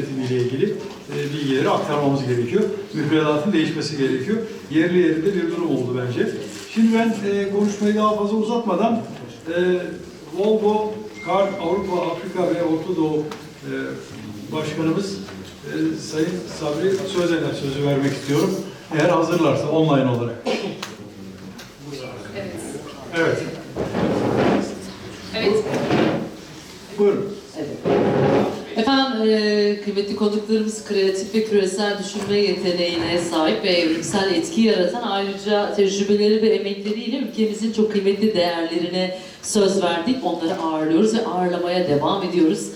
ile ilgili e, bilgileri aktarmamız gerekiyor. Müfredatın değişmesi gerekiyor. Yerli yerinde bir durum oldu bence. Şimdi ben e, konuşmayı daha fazla uzatmadan e, Volvo, Kar, Avrupa, Afrika ve Orta Doğu Başkanımız Sayın Sabri Sözen'e sözü vermek istiyorum. Eğer hazırlarsa online olarak. Evet. Evet. Evet. Buyurun. E, kıymetli konuklarımız kreatif ve küresel düşünme yeteneğine sahip ve evrimsel etki yaratan ayrıca tecrübeleri ve emekleriyle ülkemizin çok kıymetli değerlerine söz verdik. Onları ağırlıyoruz ve ağırlamaya devam ediyoruz.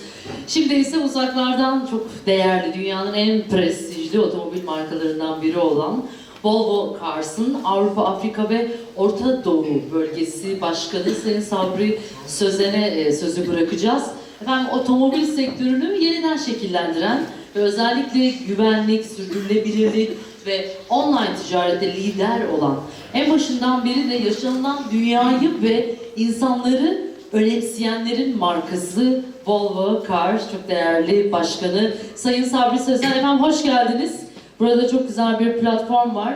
Şimdi ise uzaklardan çok değerli, dünyanın en prestijli otomobil markalarından biri olan Volvo Cars'ın Avrupa, Afrika ve Orta Doğu bölgesi başkanı Sayın Sabri Sözen'e e, sözü bırakacağız. Efendim otomobil sektörünü yeniden şekillendiren ve özellikle güvenlik, sürdürülebilirlik ve online ticarette lider olan en başından beri de yaşanılan dünyayı ve insanları önemseyenlerin markası Volvo Cars çok değerli başkanı Sayın Sabri Sözen efendim hoş geldiniz. Burada çok güzel bir platform var.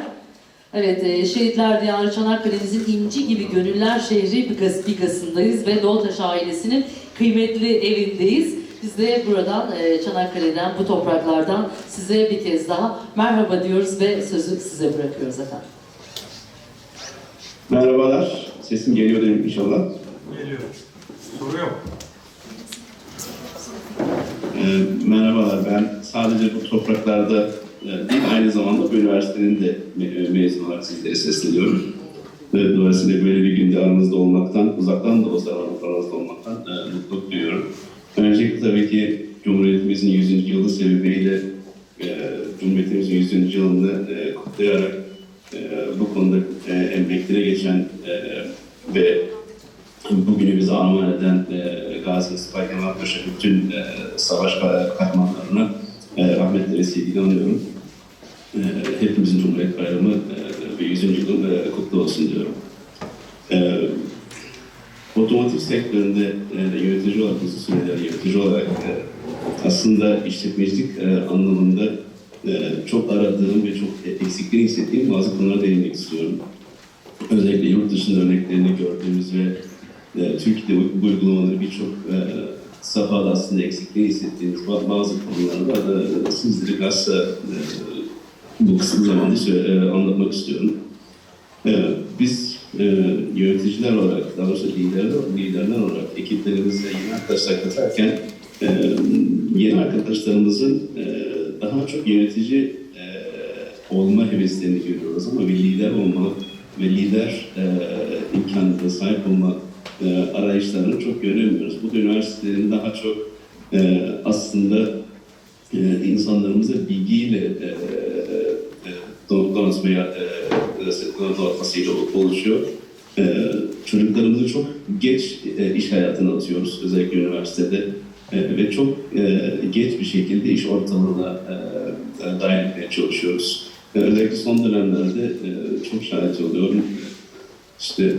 Evet, e, Şehitler Diyarı Çanakkale'mizin inci gibi gönüller şehri Bigas, Bigas'ındayız ve Doğutaş ailesinin kıymetli evindeyiz. Biz de buradan e, Çanakkale'den, bu topraklardan size bir kez daha merhaba diyoruz ve sözü size bırakıyoruz efendim. Merhabalar. Sesim geliyor değil mi inşallah? Geliyor. Soru yok. Ee, merhabalar. Ben sadece bu topraklarda e, değil, aynı zamanda bu üniversitenin de me- mezun olarak sizlere sesleniyorum. Dolayısıyla böyle bir günde aranızda olmaktan, uzaktan da olsa aranızda olmaktan e, mutluluk duyuyorum. Öncelikle tabii ki Cumhuriyetimizin 100. yılı sebebiyle e, Cumhuriyetimizin 100. yılını e, kutlayarak e, bu konuda e, emekleri geçen e, ve bugünü bize armağan eden e, Gazi Sipahi Kemal Paşa bütün e, savaş ka- kahramanlarına e, rahmetle ve anıyorum. E, hepimizin Cumhuriyet Bayramı e, ve 100. yılı e, kutlu olsun diyorum. E, otomotiv sektöründe e, yönetici olarak, uzun süredir yönetici olarak aslında işletmecilik anlamında çok aradığım ve çok eksikliğini hissettiğim bazı konulara değinmek istiyorum. Özellikle yurt dışında örneklerini gördüğümüz ve Türkiye'de bu uygulamaları birçok safhada aslında eksikliğini hissettiğimiz ba- bazı konularda e, sizlere biraz bu kısa zamanda sö- e, anlatmak istiyorum. E, biz e, yöneticiler olarak, daha doğrusu liderler, liderler olarak ekiplerimizle yeni arkadaşlar katarken e, yeni arkadaşlarımızın e, daha çok yönetici e, olma heveslerini görüyoruz ama bir lider olma ve lider e, imkanına sahip olma e, arayışlarını çok göremiyoruz. Bu üniversitelerin daha çok e, aslında e, insanlarımıza bilgiyle e, e, don- donatmaya e, donatmasıyla oluşuyor. E, çocuklarımızı çok geç e, iş hayatına atıyoruz özellikle üniversitede E, ve çok e, geç bir şekilde iş ortamına e, dahil etmeye çalışıyoruz. E, özellikle son dönemlerde e, çok şahit oluyorum. İşte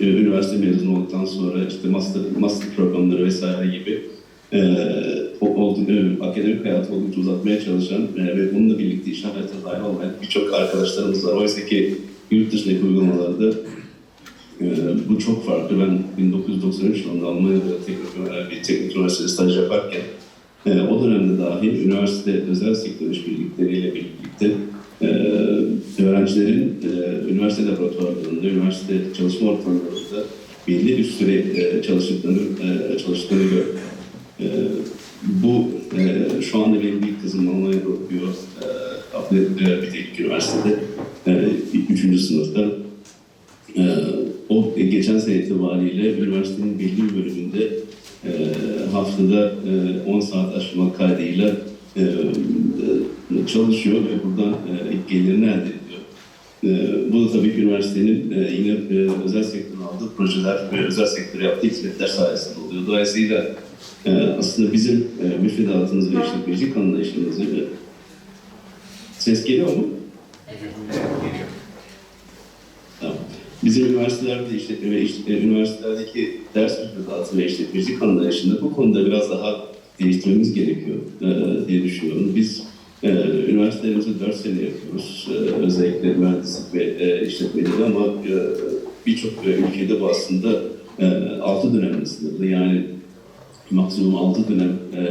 e, üniversite mezunu olduktan sonra işte master, master programları vesaire gibi e, e, akademik hayatı oldukça uzatmaya çalışan e, ve bununla birlikte iş hayatına dahil olmayan birçok arkadaşlarımız var. Oysa ki yurt dışındaki uygulamalarda e, bu çok farklı. Ben 1993 yılında Almanya'da teknik, bir teknik üniversitede staj yaparken e, o dönemde dahi üniversite özel sektör işbirlikleriyle birlikte e, öğrencilerin e, üniversite laboratuvarlarında, üniversite çalışma ortamlarında belli bir süre e, çalıştıklarını, e, çalıştığını gördüm. E, bu e, şu anda benim bir kızım Almanya'da okuyor. E, Abdülhamit bir teknik üniversitede. E, üçüncü sınıfta. E, o geçen sene itibariyle üniversitenin belli bir bölümünde e, haftada e, 10 saat aşma kaydıyla e, e, çalışıyor ve buradan e, gelirini elde ediyor. E, bu da tabii ki üniversitenin e, yine e, özel sektörün aldığı projeler ve özel sektöre yaptığı hizmetler sayesinde oluyor. Dolayısıyla e, aslında bizim e, müfredatımız ve işletmecilik anlayışımızı ses geliyor mu? Tamam. Bizim üniversitelerde işletme ve işletme, üniversitelerdeki ders müfredatı ve işletmecilik anlayışında bu konuda biraz daha değiştirmemiz gerekiyor e, diye düşünüyorum. Biz e, üniversitelerimizi 4 sene yapıyoruz. E, özellikle mühendislik ve e, işletmeleri ama e, birçok e, ülkede bu aslında e, 6 dönemle sınırlı. Yani maksimum 6 dönem, e,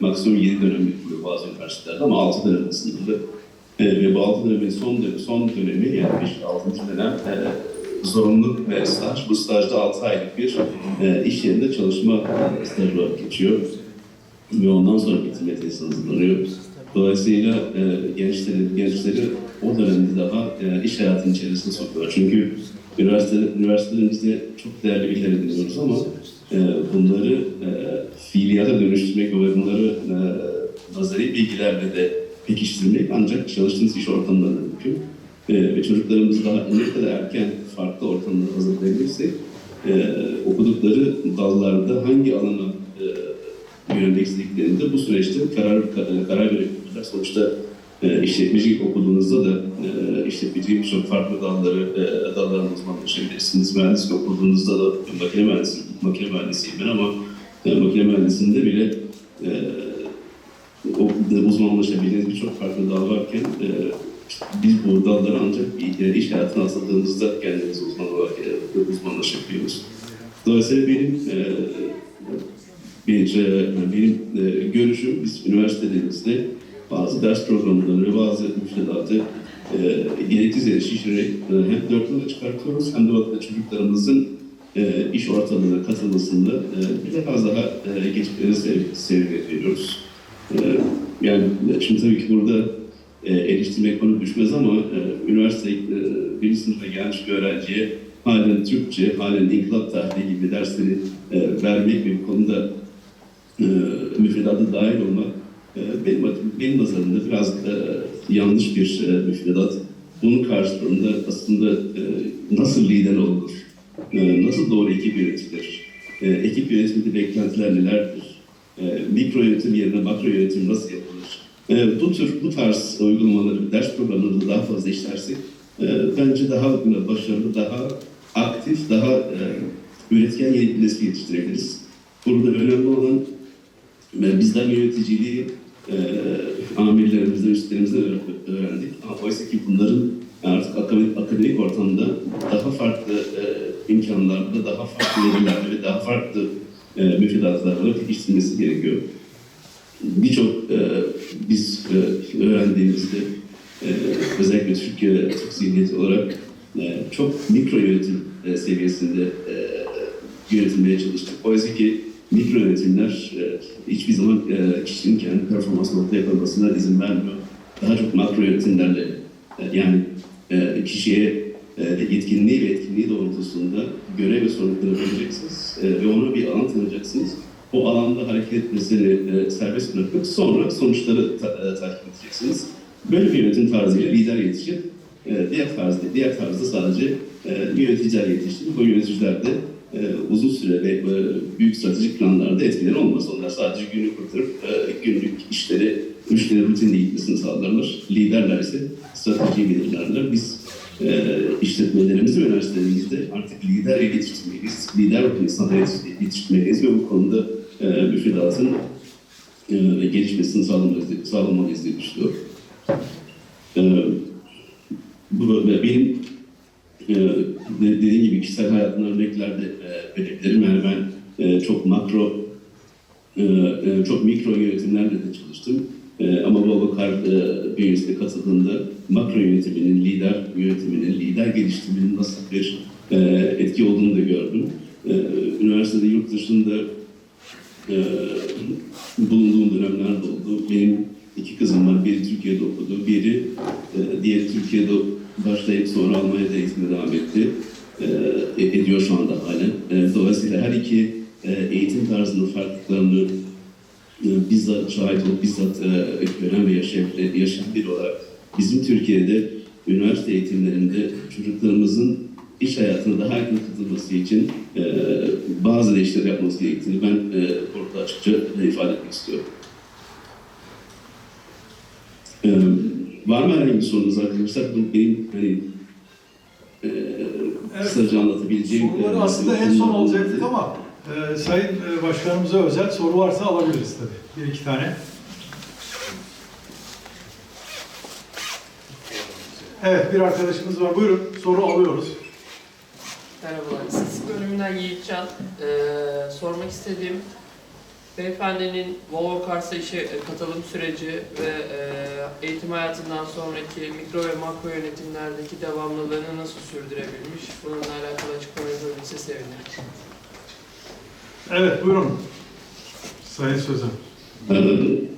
maksimum 7 dönem yapılıyor bazı üniversitelerde ama 6 dönemle sınırlı. E, ve bu 6 dönemin son, dönemi, son dönemi yani 5. 6. dönem e, zorunlu ve staj. Bu stajda 6 aylık bir e, iş yerinde çalışma stajı olarak geçiyor. Ve ondan sonra bitirme tezi hazırlanıyor. Dolayısıyla e, gençleri, gençleri o dönemde daha e, iş hayatının içerisine sokuyor. Çünkü üniversite, üniversitelerimizde çok değerli bilgiler ediniyoruz ama e, bunları e, fiiliyata dönüştürmek ve bunları e, nazari bilgilerle de pekiştirmek ancak çalıştığınız iş ortamında da mümkün. E, ve çocuklarımız daha ne kadar erken farklı ortamlara hazırlayabilirsek e, okudukları dallarda hangi alana e, yönelmek istediklerinde bu süreçte karar karar, karar verebilirler. Sonuçta e, işletmecilik okuduğunuzda da e, işletmecilik birçok farklı dalları e, dallarına uzmanlaşabilirsiniz. Mühendislik okuduğunuzda da makine mühendisi, makine mühendisiyim ben ama e, makine mühendisliğinde bile e, uzmanlaşabildiğiniz birçok farklı dal varken e, biz bu dalları ancak e, iş hayatına atıldığımızda kendimiz uzman olarak e, uzmanlaşabiliyoruz. Dolayısıyla benim e, bir, e, benim e, görüşüm biz üniversitelerimizde bazı ders programları bazı müfredatı e, gereksiz yere şişirerek e, hem dört yola çıkartıyoruz hem de o çocuklarımızın e, iş ortamına katılmasında e, biraz daha e, geçtiklerini sev, seviyet veriyoruz. E, yani şimdi tabii ki burada e, eleştirmek konu düşmez ama e, üniversite e, birinci sınıfa gelmiş bir öğrenciye halen Türkçe, halen inkılap tarihi gibi dersleri e, vermek ve bu konuda e, müfredata dahil olmak e, benim, benim nazarımda biraz e, yanlış bir e, müfredat. Bunun karşılığında aslında e, nasıl lider olur, e, nasıl doğru ekip yönetilir, e, ekip yönetiminde beklentiler nelerdir, e, mikro yönetim yerine makro yönetim nasıl yapılır? E, bu tür bu tarz uygulamaları ders programlarında daha fazla işlersek e, bence daha başarılı, daha aktif, daha e, üretken yeni nesil yetiştirebiliriz. Burada önemli olan e, bizden yöneticiliği e, amirlerimizden, üstlerimizden öğren- öğrendik. Ama oysa ki bunların artık akademik, akademik ortamda daha farklı e, imkanlarda, daha farklı verilerde ve daha farklı e, müfredatlarla pekiştirilmesi gerekiyor. Birçok e, biz e, öğrendiğimizde e, özellikle Türkiye Türk zihniyeti olarak e, çok mikro yönetim e, seviyesinde e, yönetilmeye çalıştık. Oysa ki mikro yönetimler e, hiçbir zaman e, kişinin kendi performansını ortaya koymasına izin vermiyor. Daha çok makro yönetimlerle e, yani e, kişiye e, yetkinliği ve etkinliği doğrultusunda görev ve sorumlulukları vereceksiniz e, ve ona bir alan tanıyacaksınız. O alanda hareket etmesini e, serbest bırakıp sonra sonuçları ta, e, takip edeceksiniz. Böyle bir yönetim tarzıyla lider yetişir. E, diğer tarzda, diğer tarzda sadece e, yöneticiler yetiştirir. Bu yöneticiler de e, uzun süre ve e, büyük stratejik planlarda etkileri olmaz. Onlar sadece günlük kurtarıp e, günlük işleri, müşteri rutinle gitmesini sağlarlar. Liderler ise stratejiyi belirlerler. Biz e, işletmelerimizi ve üniversitelerimizde artık lider yetiştirmeliyiz. Lider insanlar yetiş- yetiştirmeliyiz ve bu konuda e, müfredatın e, gelişmesini sağlamalıyız, diye düşünüyorum. E, bu benim e, de- dediğim gibi kişisel hayatımda örneklerde e, verebilirim. Yani ben e, çok makro, e, e, çok mikro yönetimlerle de çalıştım. E, ama Volvo Car e, bünyesine katıldığımda makro yönetiminin, lider yönetiminin, lider geliştirmenin nasıl bir e, etki olduğunu da gördüm. E, üniversitede yurt dışında e, bulunduğum dönemlerde oldu. Benim iki kızım var. Biri Türkiye'de okudu, biri e, diğeri Türkiye'de başlayıp sonra Almanya'da eğitimine devam etti. E, ediyor şu anda halen. E, dolayısıyla her iki e, eğitim tarzının farklılıklarını e, bizzat şahit olup bizzat e, gören ve yaşayan, yaşayan biri olarak bizim Türkiye'de üniversite eğitimlerinde çocuklarımızın iş hayatına daha yakın katılması için e, bazı değişiklikler yapması gerektiğini ben e, burada açıkça ifade etmek istiyorum. E, var mı herhangi bir sorunuz arkadaşlar? Bu benim hani e, kısaca anlatabileceğim... Soruları e, aslında en son alacaktık ama Ee, Sayın e, Başkanımıza özel soru varsa alabiliriz tabii. Bir iki tane. Evet, bir arkadaşımız var. Buyurun, soru alıyoruz. Merhabalar, istatistik bölümünden Yiğitcan. Ee, sormak istediğim beyefendinin Volvo Cars'a işe e, katılım süreci ve e, eğitim hayatından sonraki mikro ve makro yönetimlerdeki devamlılığını nasıl sürdürebilmiş? Bununla alakalı açıklama yapabilirse sevinirim. Evet, buyurun. Sayın Sözen.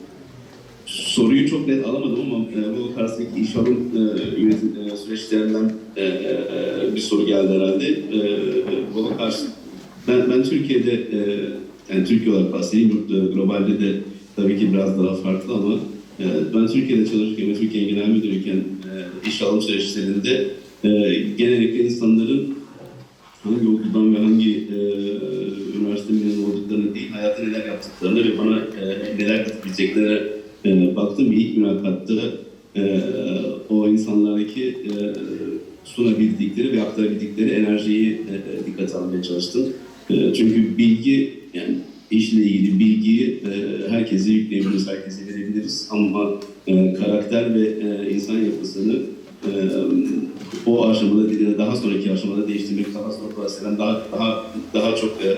Soruyu çok net alamadım ama e, bu karşısındaki iş alım e, e, süreçlerinden e, e, bir soru geldi herhalde. E, buna karşı ben, ben Türkiye'de e, yani Türkiye olarak bahsedeyim, e, globalde de tabii ki biraz daha farklı ama e, ben Türkiye'de çalışırken ve Türkiye Genel Müdürüyken e, iş alım süreçlerinde e, genellikle insanların hangi okuldan ve hangi e, üniversite mezunu olduklarını değil, hayatta neler yaptıklarını ve bana e, neler katabileceklerine e, baktım. İlk mülakatta e, o insanlardaki e, sunabildikleri ve aktarabildikleri enerjiyi e, dikkate almaya çalıştım. E, çünkü bilgi, yani işle ilgili bilgiyi e, herkese yükleyebiliriz, herkese verebiliriz ama e, karakter ve e, insan yapısını e, o aşamada daha sonraki aşamada değiştirmek daha sonra daha daha daha çok e, e,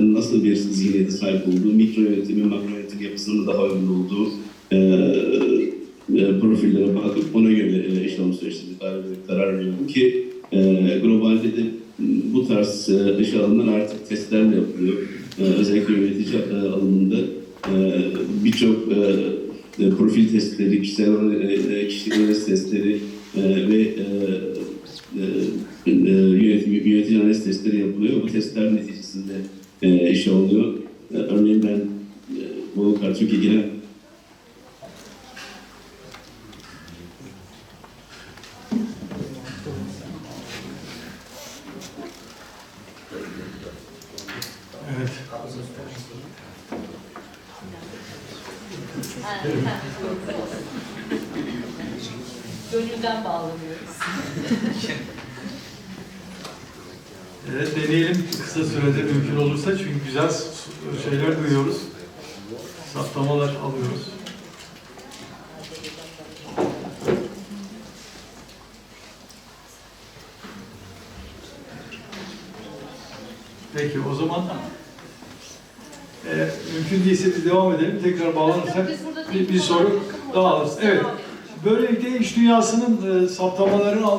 nasıl bir zihniyete sahip olduğu, mikro yönetimi, makro yönetim yapısının daha uygun olduğu e, e, profillere bakıp ona göre e, işlem süreçleri karar, veriyorum ki e, globalde de bu tarz e, iş alanlar artık testlerle yapılıyor. E, özellikle yönetici e, alımında e, birçok e, e, profil testleri, kişisel e, e, kişilik testleri e, ve e, yönetim, yönetici analiz testleri yapılıyor. Bu testler neticesinde e, işe alınıyor. E, örneğin ben e, Volkan Türkiye Genel Evet. Gönülden bağlanıyoruz. Evet, deneyelim kısa sürede mümkün olursa çünkü güzel şeyler duyuyoruz. Saptamalar alıyoruz. Peki o zaman e, mümkün değilse bir devam edelim. Tekrar bağlanırsak Biz bir, bir soru daha alırız. Evet. Böylelikle iş dünyasının e, saptamalarını aldık.